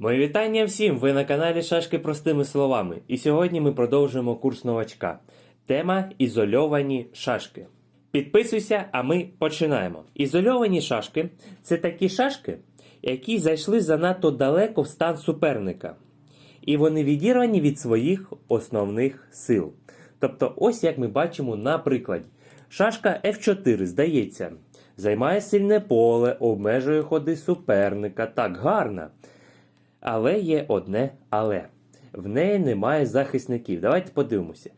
Мої вітання всім! Ви на каналі Шашки простими словами. І сьогодні ми продовжуємо курс новачка. Тема ізольовані шашки. Підписуйся, а ми починаємо. Ізольовані шашки це такі шашки, які зайшли занадто далеко в стан суперника. І вони відірвані від своїх основних сил. Тобто, ось як ми бачимо на прикладі. Шашка F4, здається, займає сильне поле, обмежує ходи суперника. Так, гарна. Але є одне але. В неї немає захисників. Давайте подивимося.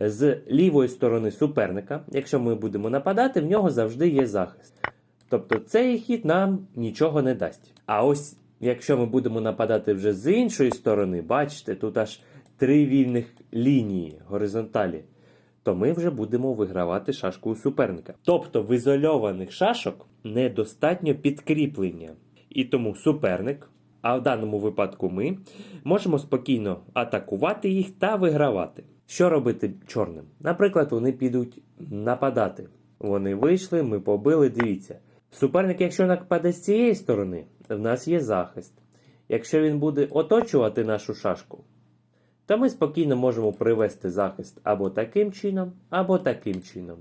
З лівої сторони суперника, якщо ми будемо нападати, в нього завжди є захист. Тобто цей хід нам нічого не дасть. А ось якщо ми будемо нападати вже з іншої сторони, бачите, тут аж три вільних лінії горизонталі, то ми вже будемо вигравати шашку у суперника. Тобто в ізольованих шашок недостатньо підкріплення. І тому суперник, а в даному випадку ми, можемо спокійно атакувати їх та вигравати. Що робити чорним? Наприклад, вони підуть нападати. Вони вийшли, ми побили, дивіться. Суперник, якщо нападе з цієї сторони, в нас є захист. Якщо він буде оточувати нашу шашку, то ми спокійно можемо привести захист або таким чином, або таким чином.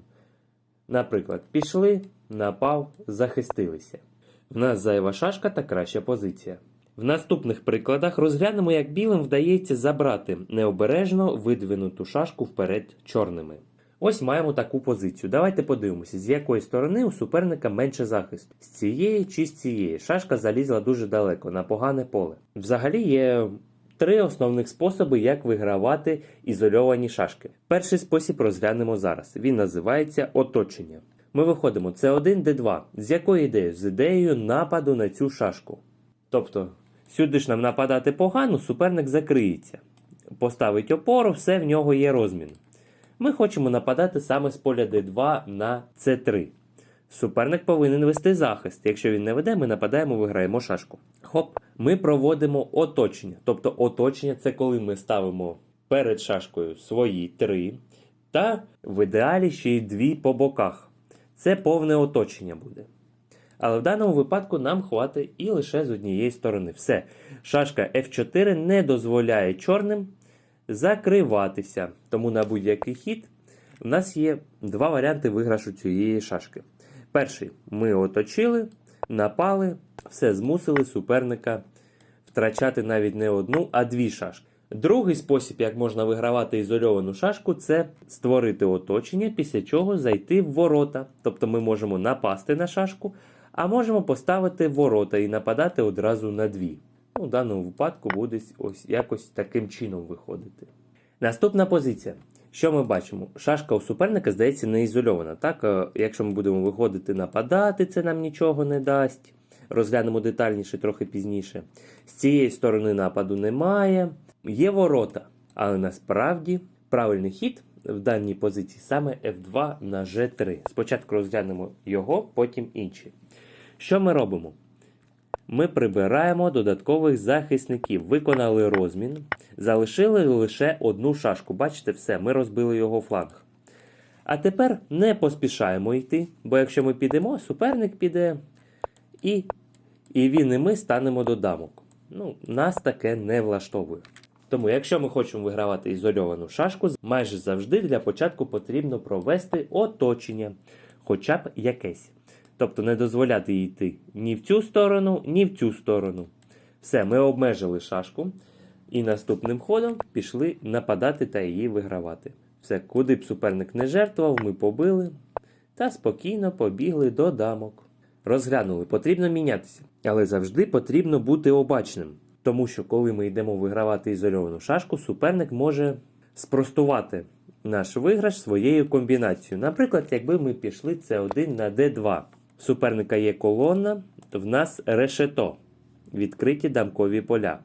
Наприклад, пішли, напав, захистилися. В нас зайва шашка та краща позиція. В наступних прикладах розглянемо, як білим вдається забрати необережно видвинуту шашку вперед чорними. Ось маємо таку позицію. Давайте подивимося, з якої сторони у суперника менше захисту. З цієї чи з цієї. Шашка залізла дуже далеко, на погане поле. Взагалі є три основних способи, як вигравати ізольовані шашки. Перший спосіб розглянемо зараз. Він називається оточення. Ми виходимо С1, Д2. З якою ідеєю? З ідеєю нападу на цю шашку. Тобто, сюди ж нам нападати погано, суперник закриється. Поставить опору, все в нього є розмін. Ми хочемо нападати саме з поля d2 на c3. Суперник повинен вести захист. Якщо він не веде, ми нападаємо, виграємо шашку. Хоп, ми проводимо оточення. Тобто оточення це коли ми ставимо перед шашкою свої три, та в ідеалі ще й дві по боках. Це повне оточення буде. Але в даному випадку нам хватить і лише з однієї сторони. Все. Шашка F4 не дозволяє чорним закриватися. Тому на будь-який хід у нас є два варіанти виграшу цієї шашки. Перший ми оточили, напали, все змусили суперника втрачати навіть не одну, а дві шашки. Другий спосіб, як можна вигравати ізольовану шашку, це створити оточення, після чого зайти в ворота. Тобто ми можемо напасти на шашку, а можемо поставити ворота і нападати одразу на дві. Ну, в даному випадку буде ось якось таким чином виходити. Наступна позиція. Що ми бачимо? Шашка у суперника здається не ізольована. Так, Е, якщо ми будемо виходити нападати, це нам нічого не дасть. Розглянемо детальніше трохи пізніше. З цієї сторони нападу немає. Є ворота, але насправді правильний хід в даній позиції саме F2 на G3. Спочатку розглянемо його, потім інші. Що ми робимо? Ми прибираємо додаткових захисників, виконали розмін, залишили лише одну шашку. Бачите, все, ми розбили його фланг. А тепер не поспішаємо йти, бо якщо ми підемо, суперник піде, і, і він і ми станемо до дамок. Ну, нас таке не влаштовує. Тому, якщо ми хочемо вигравати ізольовану шашку, майже завжди для початку потрібно провести оточення, хоча б якесь. Тобто не дозволяти їй йти ні в цю сторону, ні в цю сторону. Все, ми обмежили шашку і наступним ходом пішли нападати та її вигравати. Все, куди б суперник не жертвував, ми побили та спокійно побігли до дамок. Розглянули, потрібно мінятися, але завжди потрібно бути обачним. Тому що коли ми йдемо вигравати ізольовану шашку, суперник може спростувати наш виграш своєю комбінацією. Наприклад, якби ми пішли С1 на Д2. Суперника є колона, в нас решето, відкриті дамкові поля.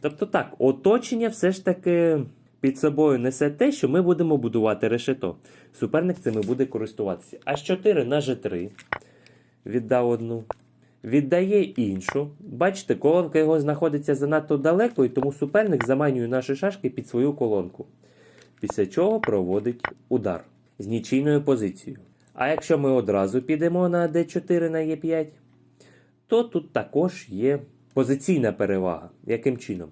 Тобто так, оточення все ж таки під собою несе те, що ми будемо будувати решето. Суперник цими буде користуватися. H4 на G3 віддав одну. Віддає іншу. Бачите, колонка його знаходиться занадто далеко, і тому суперник заманює наші шашки під свою колонку. Після чого проводить удар з нічийною позицією. А якщо ми одразу підемо на D4 на E5, то тут також є Позиційна перевага. Яким чином?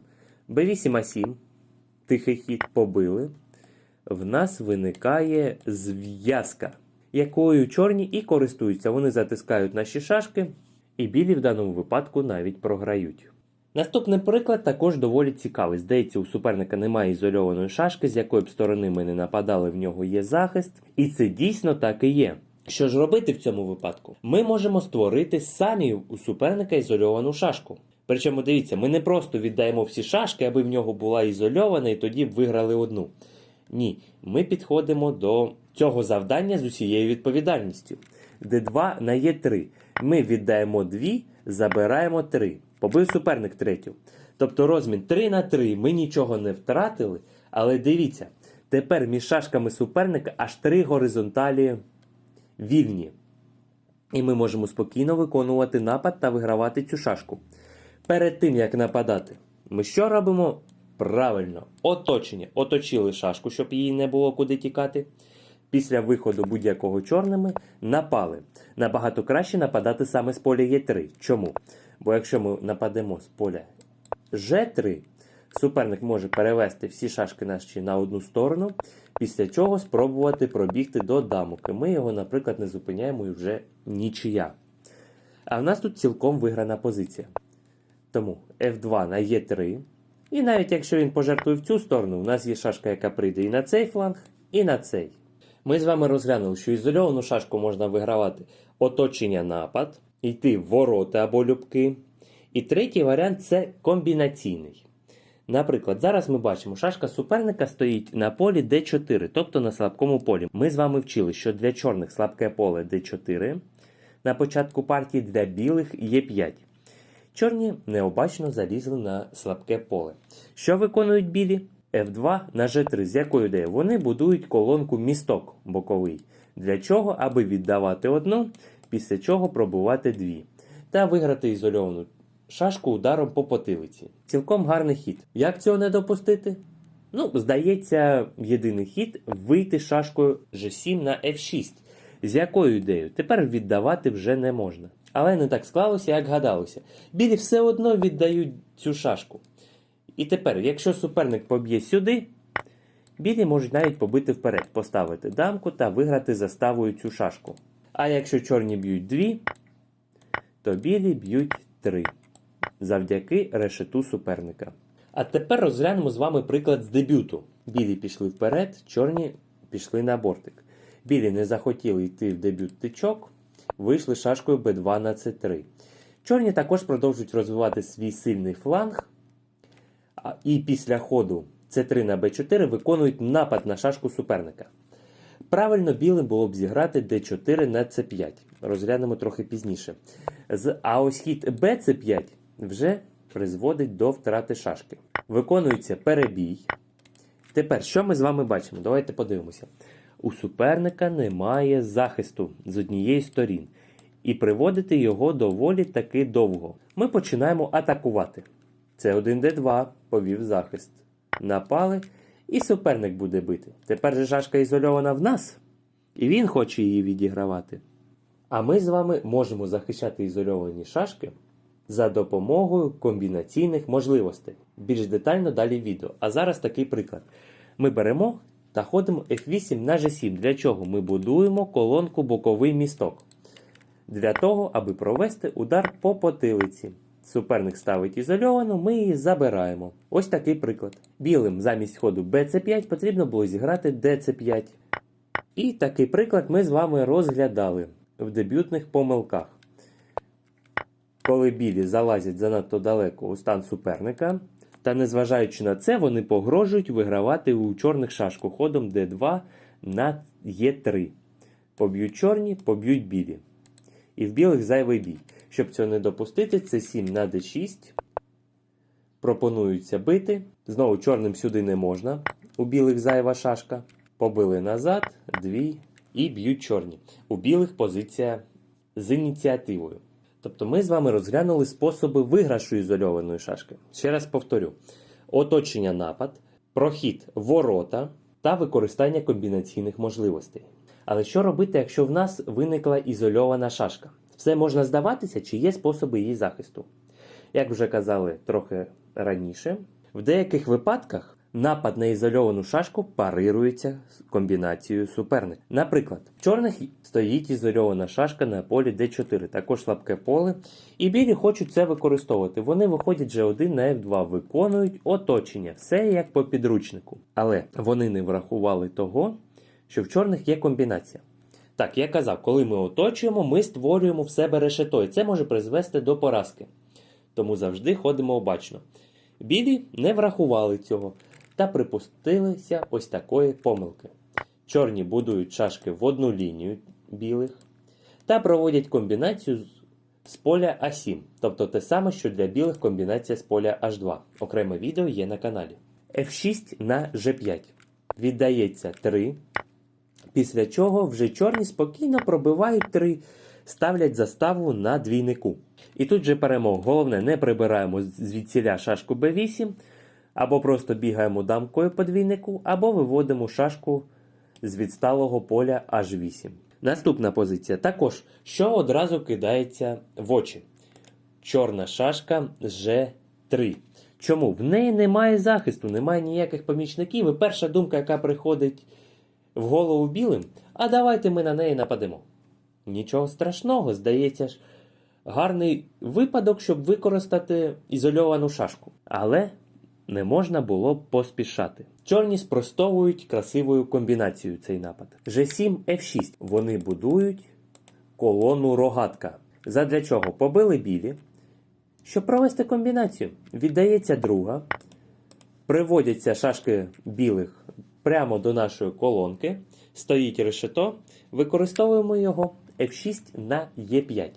Б8 А7, тихий хід побили. В нас виникає зв'язка, якою чорні і користуються. Вони затискають наші шашки, і білі в даному випадку навіть програють. Наступний приклад також доволі цікавий. Здається, у суперника немає ізольованої шашки, з якої б сторони ми не нападали, в нього є захист. І це дійсно так і є. Що ж робити в цьому випадку? Ми можемо створити самі у суперника ізольовану шашку. Причому дивіться, ми не просто віддаємо всі шашки, аби в нього була ізольована, і тоді б виграли одну. Ні, ми підходимо до цього завдання з усією відповідальністю. Д2 на Е3. Ми віддаємо 2, забираємо 3. Побив суперник третю. Тобто розмін 3 на 3. Ми нічого не втратили, але дивіться, тепер між шашками суперника аж 3 горизонталі вільні. І ми можемо спокійно виконувати напад та вигравати цю шашку. Перед тим як нападати, ми що робимо? Правильно, оточення. Оточили шашку, щоб їй не було куди тікати. Після виходу будь-якого чорними напали. Набагато краще нападати саме з поля Е3. Чому? Бо якщо ми нападемо з поля Ж3, суперник може перевести всі шашки наші на одну сторону, після чого спробувати пробігти до дамок. І ми його, наприклад, не зупиняємо і вже нічия. А в нас тут цілком виграна позиція. Тому F2 на Е3. І навіть якщо він пожертвує в цю сторону, у нас є шашка, яка прийде і на цей фланг, і на цей. Ми з вами розглянули, що ізольовану шашку можна вигравати оточення напад, йти в ворота або любки. І третій варіант це комбінаційний. Наприклад, зараз ми бачимо, шашка суперника стоїть на полі D4, тобто на слабкому полі. Ми з вами вчили, що для чорних слабке поле D4, на початку партії для білих Е5. Чорні необачно залізли на слабке поле. Що виконують білі? F2 на G3, з якою ідеєю? Вони будують колонку місток боковий. Для чого? Аби віддавати одну, після чого пробувати дві. Та виграти ізольовану шашку ударом по потилиці. Цілком гарний хід. Як цього не допустити? Ну, здається, єдиний хід вийти шашкою G7 на F6. З якою ідеєю? Тепер віддавати вже не можна. Але не так склалося, як гадалося. Білі все одно віддають цю шашку. І тепер, якщо суперник поб'є сюди, білі можуть навіть побити вперед, поставити дамку та виграти заставою цю шашку. А якщо чорні б'ють дві, то білі б'ють три. Завдяки решету суперника. А тепер розглянемо з вами приклад з дебюту. Білі пішли вперед, чорні пішли на бортик. Білі не захотіли йти в дебют тичок, вийшли шашкою b2 на c3. Чорні також продовжують розвивати свій сильний фланг. І після ходу c3 на b4 виконують напад на шашку суперника. Правильно білим було б зіграти d4 на c5. Розглянемо трохи пізніше. А ось хід bc5 вже призводить до втрати шашки. Виконується перебій. Тепер, що ми з вами бачимо? Давайте подивимося. У суперника немає захисту з однієї сторін. І приводити його доволі таки довго. Ми починаємо атакувати. Це 1D2 повів захист. Напали, і суперник буде бити. Тепер же шашка ізольована в нас, і він хоче її відігравати. А ми з вами можемо захищати ізольовані шашки за допомогою комбінаційних можливостей. Більш детально далі відео. А зараз такий приклад. Ми беремо та ходимо F8 на G7. Для чого? Ми будуємо колонку боковий місток. Для того, аби провести удар по потилиці. Суперник ставить ізольовану, ми її забираємо. Ось такий приклад. Білим замість ходу BC5 потрібно було зіграти DC5. І такий приклад ми з вами розглядали в дебютних помилках. Коли білі залазять занадто далеко у стан суперника, та незважаючи на це, вони погрожують вигравати у чорних шашку ходом d2 на e3. Поб'ють чорні, поб'ють білі. І в білих зайвий бій. Щоб цього не допустити, це 7 на d6. Пропонується бити. Знову чорним сюди не можна. У білих зайва шашка. Побили назад, дві і б'ють чорні. У білих позиція з ініціативою. Тобто ми з вами розглянули способи виграшу ізольованої шашки. Ще раз повторю: оточення напад, прохід ворота та використання комбінаційних можливостей. Але що робити, якщо в нас виникла ізольована шашка? Все можна здаватися, чи є способи її захисту? Як вже казали трохи раніше, в деяких випадках напад на ізольовану шашку парирується з комбінацією суперника. Наприклад, в чорних стоїть ізольована шашка на полі d4, також слабке поле, і білі хочуть це використовувати. Вони виходять G1 на F2, виконують оточення, все як по підручнику. Але вони не врахували того, що в чорних є комбінація. Так, я казав, коли ми оточуємо, ми створюємо в себе решето, і це може призвести до поразки. Тому завжди ходимо обачно. Білі не врахували цього та припустилися ось такої помилки. Чорні будують шашки в одну лінію білих та проводять комбінацію з- поля А7, тобто те саме, що для білих комбінація з поля H2. Окреме відео є на каналі. F6 на G5. Віддається 3. Після чого вже чорні спокійно пробивають 3, ставлять заставу на двійнику. І тут же перемог. Головне, не прибираємо звідсіля шашку b8, або просто бігаємо дамкою по двійнику, або виводимо шашку з відсталого поля H8. Наступна позиція також, що одразу кидається в очі. Чорна шашка G3. Чому? В неї немає захисту, немає ніяких помічників. І перша думка, яка приходить в голову білим, а давайте ми на неї нападемо. Нічого страшного, здається ж, гарний випадок, щоб використати ізольовану шашку. Але не можна було поспішати. Чорні спростовують красивою комбінацією цей напад. G7 F6. Вони будують колону рогатка. Задля чого? Побили білі. Щоб провести комбінацію, віддається друга, приводяться шашки білих прямо до нашої колонки, стоїть решето, використовуємо його F6 на E5.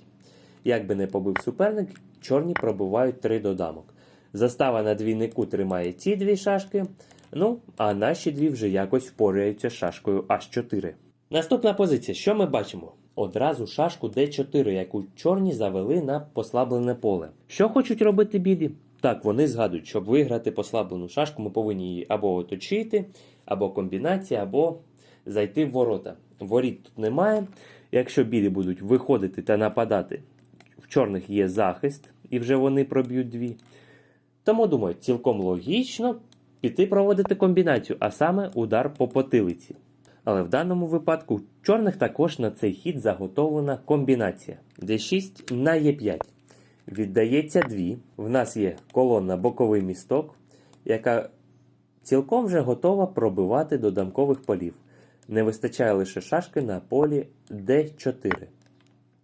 Як би не побив суперник, чорні пробивають три додамок. Застава на двійнику тримає ці дві шашки, ну, а наші дві вже якось впоряються з шашкою H4. Наступна позиція. Що ми бачимо? Одразу шашку D4, яку чорні завели на послаблене поле. Що хочуть робити білі? Так, вони згадують, щоб виграти послаблену шашку, ми повинні її або оточити, або комбінація, або зайти в ворота. Воріт тут немає. Якщо білі будуть виходити та нападати, в чорних є захист, і вже вони проб'ють дві. Тому думаю, цілком логічно піти проводити комбінацію, а саме удар по потилиці. Але в даному випадку в чорних також на цей хід заготовлена комбінація. D6 на Е5. Віддається 2. В нас є колонна боковий місток, яка цілком вже готова пробивати до дамкових полів. Не вистачає лише шашки на полі D4.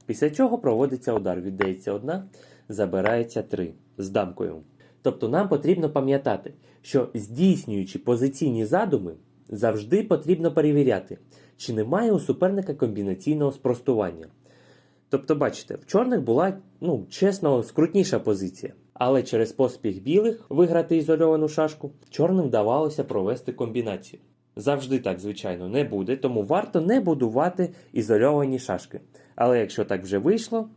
Після чого проводиться удар. Віддається одна, забирається 3 з дамкою. Тобто нам потрібно пам'ятати, що здійснюючи позиційні задуми, завжди потрібно перевіряти, чи немає у суперника комбінаційного спростування. Тобто, бачите, в чорних була, ну, чесно, скрутніша позиція. Але через поспіх білих виграти ізольовану шашку, чорним вдавалося провести комбінацію. Завжди так, звичайно, не буде, тому варто не будувати ізольовані шашки. Але якщо так вже вийшло,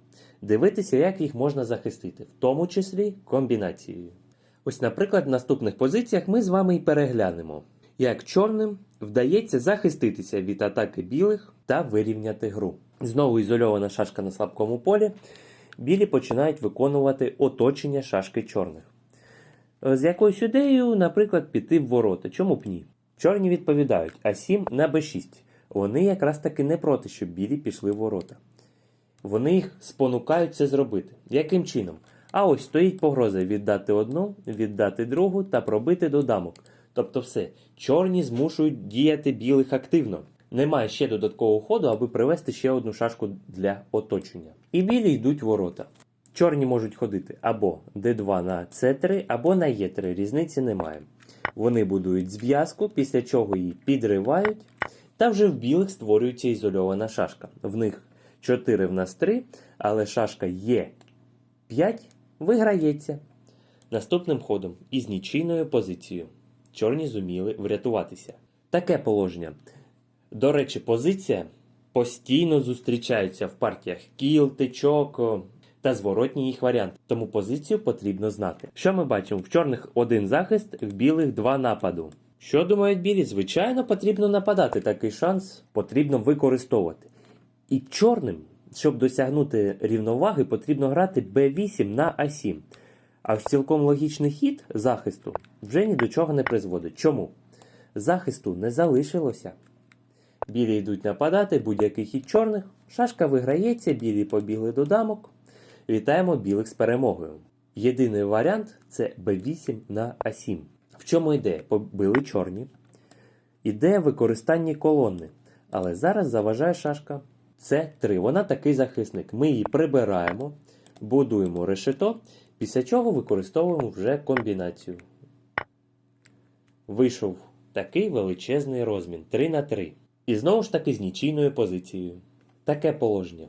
дивитися, як їх можна захистити, в тому числі комбінацією. Ось, наприклад, в наступних позиціях ми з вами і переглянемо, як чорним вдається захиститися від атаки білих та вирівняти гру. Знову ізольована шашка на слабкому полі. Білі починають виконувати оточення шашки чорних. З якоюсь ідеєю, наприклад, піти в ворота. Чому б ні? Чорні відповідають А7 на Б6. Вони якраз таки не проти, щоб білі пішли в ворота. Вони їх спонукають це зробити. Яким чином? А ось стоїть погроза віддати одну, віддати другу та пробити до дамок. Тобто все, чорні змушують діяти білих активно. Немає ще додаткового ходу, аби привести ще одну шашку для оточення. І білі йдуть ворота. Чорні можуть ходити або d2 на c3, або на e3, різниці немає. Вони будують зв'язку, після чого її підривають, та вже в білих створюється ізольована шашка. В них 4 в нас 3, але шашка Е5 виграється. Наступним ходом із нічийною позицією. Чорні зуміли врятуватися. Таке положення. До речі, позиція постійно зустрічається в партіях кіл, тичок та зворотній їх варіант. Тому позицію потрібно знати. Що ми бачимо? В чорних один захист, в білих два нападу. Що думають білі? Звичайно, потрібно нападати. Такий шанс потрібно використовувати. І чорним, щоб досягнути рівноваги, потрібно грати b8 на a7. А цілком логічний хід захисту вже ні до чого не призводить. Чому? Захисту не залишилося. Білі йдуть нападати, будь-який хід чорних. Шашка виграється, білі побігли до дамок. Вітаємо білих з перемогою. Єдиний варіант це b8 на a7. В чому йде? Побили чорні. Іде використання колони. Але зараз заважає шашка. Це 3. Вона такий захисник. Ми її прибираємо, будуємо решето, після чого використовуємо вже комбінацію. Вийшов такий величезний розмін 3 на 3. І знову ж таки з нічийною позицією. Таке положення.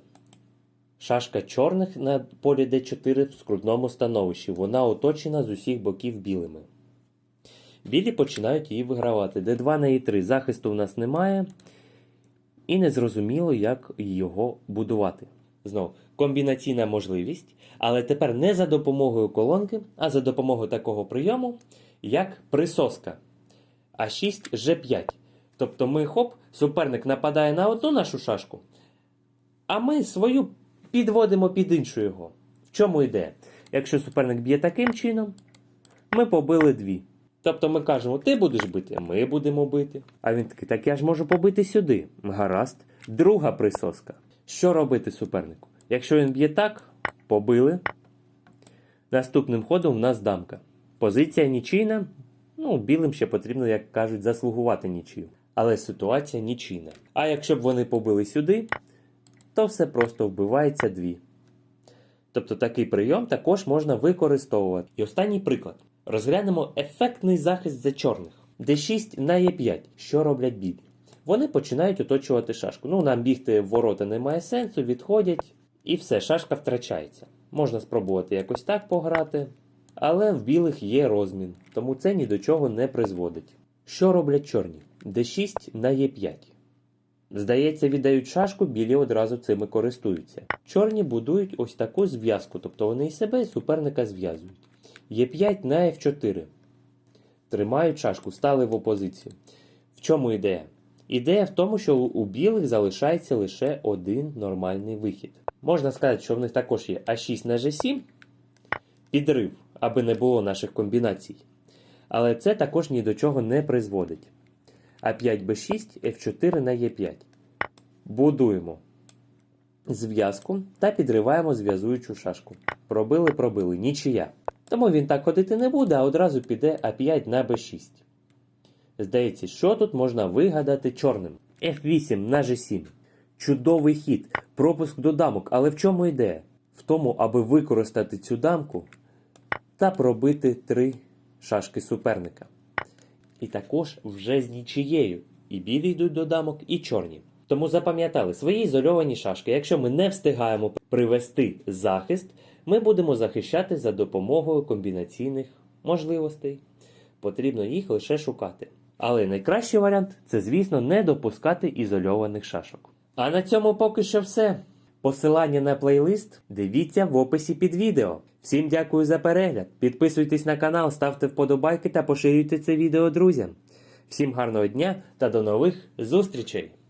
Шашка чорних на полі d4 в скрутному становищі. Вона оточена з усіх боків білими. Білі починають її вигравати. d2 на e3 захисту в нас немає. І незрозуміло, як його будувати. Знову комбінаційна можливість, але тепер не за допомогою колонки, а за допомогою такого прийому, як присоска. А6 G5. Тобто ми хоп, суперник нападає на одну нашу шашку, а ми свою підводимо під іншу його. В чому ідея? Якщо суперник б'є таким чином, ми побили дві. Тобто ми кажемо, ти будеш бити, ми будемо бити. А він такий, так я ж можу побити сюди. Гаразд. Друга присоска. Що робити супернику? Якщо він б'є так, побили. Наступним ходом в нас дамка. Позиція нічийна. Ну, білим ще потрібно, як кажуть, заслугувати нічию. Але ситуація нічийна. А якщо б вони побили сюди, то все просто вбивається дві. Тобто такий прийом також можна використовувати. І останній приклад. Розглянемо ефектний захист за чорних. D6 на Е5. Що роблять білі? Вони починають оточувати шашку. Ну, нам бігти в ворота немає сенсу, відходять, і все, шашка втрачається. Можна спробувати якось так пограти, але в білих є розмін, тому це ні до чого не призводить. Що роблять чорні? D6 на Е5. Здається, віддають шашку, білі одразу цими користуються. Чорні будують ось таку зв'язку, тобто вони і себе, і суперника зв'язують. Е5 на F4. Тримають шашку, стали в опозицію. В чому ідея? Ідея в тому, що у білих залишається лише один нормальний вихід. Можна сказати, що в них також є А6 на G7, підрив, аби не було наших комбінацій. Але це також ні до чого не призводить. А5 Б6, F4 на Е5. Будуємо зв'язку та підриваємо зв'язуючу шашку. Пробили, пробили, нічия. Тому він так ходити не буде, а одразу піде А5 на Б6. Здається, що тут можна вигадати чорним? F8 на G7. Чудовий хід, пропуск до дамок, але в чому ідея? В тому, аби використати цю дамку та пробити три шашки суперника. І також вже з нічією. І білі йдуть до дамок, і чорні. Тому запам'ятали свої ізольовані шашки. Якщо ми не встигаємо привести захист, ми будемо захищати за допомогою комбінаційних можливостей. Потрібно їх лише шукати. Але найкращий варіант це, звісно, не допускати ізольованих шашок. А на цьому поки що все. Посилання на плейлист дивіться в описі під відео. Всім дякую за перегляд. Підписуйтесь на канал, ставте вподобайки та поширюйте це відео друзям. Всім гарного дня та до нових зустрічей!